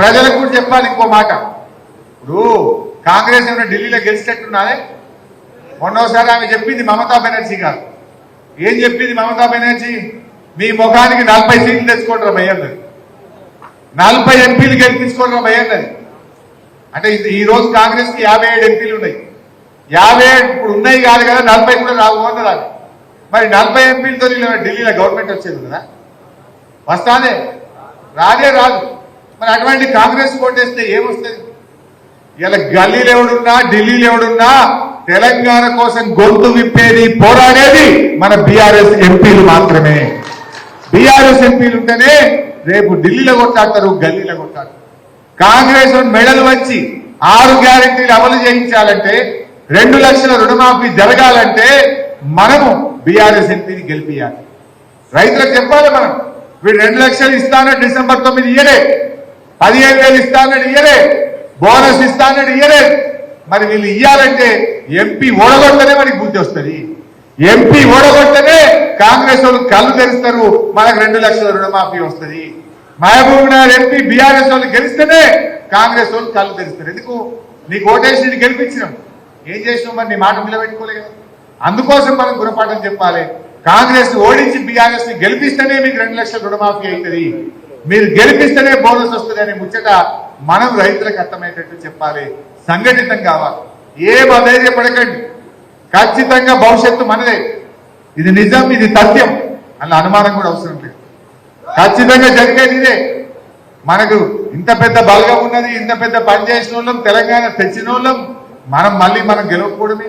ప్రజలకు కూడా చెప్పాలి ఇంకో మాట. ఇప్పుడు కాంగ్రెస్ ఏమైనా ఢిల్లీలో గెలిచినట్టున్నారే మొన్నోసారి ఆమె చెప్పింది మమతా బెనర్జీ గారు. ఏం చెప్పింది మమతా బెనర్జీ? మీ ముఖానికి నలభై సీట్లు తెచ్చుకోవడం భయ్యన్నది నలభై ఎంపీలు గెలిపించుకోవడం భయ్యన్నది అంటే ఈ రోజు కాంగ్రెస్కి యాభై ఏడు ఎంపీలు ఉన్నాయి. యాభై ఏడు ఇప్పుడు ఉన్నాయి కాదు కదా నలభై కూడా రావు అన్నది మరి నలభై ఎంపీలతో ఢిల్లీలో గవర్నమెంట్ వచ్చేది కదా? వస్తానే. రాదే రాదు. మరి అటువంటి కాంగ్రెస్ ఓటేస్తే ఏమొస్తుంది? ఇలా గల్లీలు ఎవడున్నా ఢిల్లీలు ఎవడున్నా తెలంగాణ కోసం గొంతు విప్పేది పోరాడేది మన బీఆర్ఎస్ ఎంపీలు మాత్రమే. బీఆర్ఎస్ ఎంపీలు ఉంటేనే రేపు ఢిల్లీలో కొట్లాడతారు గల్లీలో కొట్లాడతారు. కాంగ్రెస్ మెడలు వంచి ఆరు గ్యారంటీలు అమలు చేయించాలంటే రెండు లక్షల రుణమాఫీ జరగాలంటే మనము బీఆర్ఎస్ ఎంపీని గెలిపియాలి. రైతులకు చెప్పాలి మనం వీడు రెండు లక్షలు ఇస్తానని డిసెంబర్ తొమ్మిది ఇయ్యలే. పదిహేను వేలు ఇస్తానని ఇయ్యలే బోనస్ ఇస్తానని ఇయ్యలే మరి వీళ్ళు ఇయ్యాలంటే ఎంపీ ఓడగొడితేనే మనకి బుద్ధి వస్తుంది. ఎంపీ ఓడగొడితేనే కాంగ్రెస్ వాళ్ళు కళ్ళు తెరుస్తారు మనకు రెండు లక్షల రుణమాఫీ వస్తుంది. మహబూబ్ నగర్ ఎంపీ బీఆర్ఎస్ వాళ్ళు గెలిస్తేనే కాంగ్రెస్ వాళ్ళు కళ్ళు తెరుస్తారు. ఎందుకు? నీకు ఓటేసి నేను గెలిపించినాం. ఏం చేసినాం మరి? నీ మాట నిలబెట్టుకోలే అందుకోసం మనం గుణపాఠం చెప్పాలి. కాంగ్రెస్ ఓడించి బీఆర్ఎస్ని గెలిపిస్తేనే మీకు రెండు లక్షల రుణమాఫీ అవుతుంది. మీరు గెలిపిస్తేనే బోనస్ వస్తుంది అనే ముచ్చట మనం రైతులకు అర్థమయ్యేటట్టు చెప్పాలి. సంఘటితం కావాలి. ఏం అధైర్యపడకండి. ఖచ్చితంగా భవిష్యత్తు మనదే. ఇది నిజం ఇది తథ్యం అన్న అనుమానం కూడా అవసరం లేదు. ఖచ్చితంగా జరిగేది ఇదే. మనకు ఇంత పెద్ద బలగం ఉన్నది ఇంత పెద్ద పని చేసిన వాళ్ళం తెలంగాణ తెచ్చిన వాళ్ళం మనం మళ్ళీ మనం గెలవకపోవడం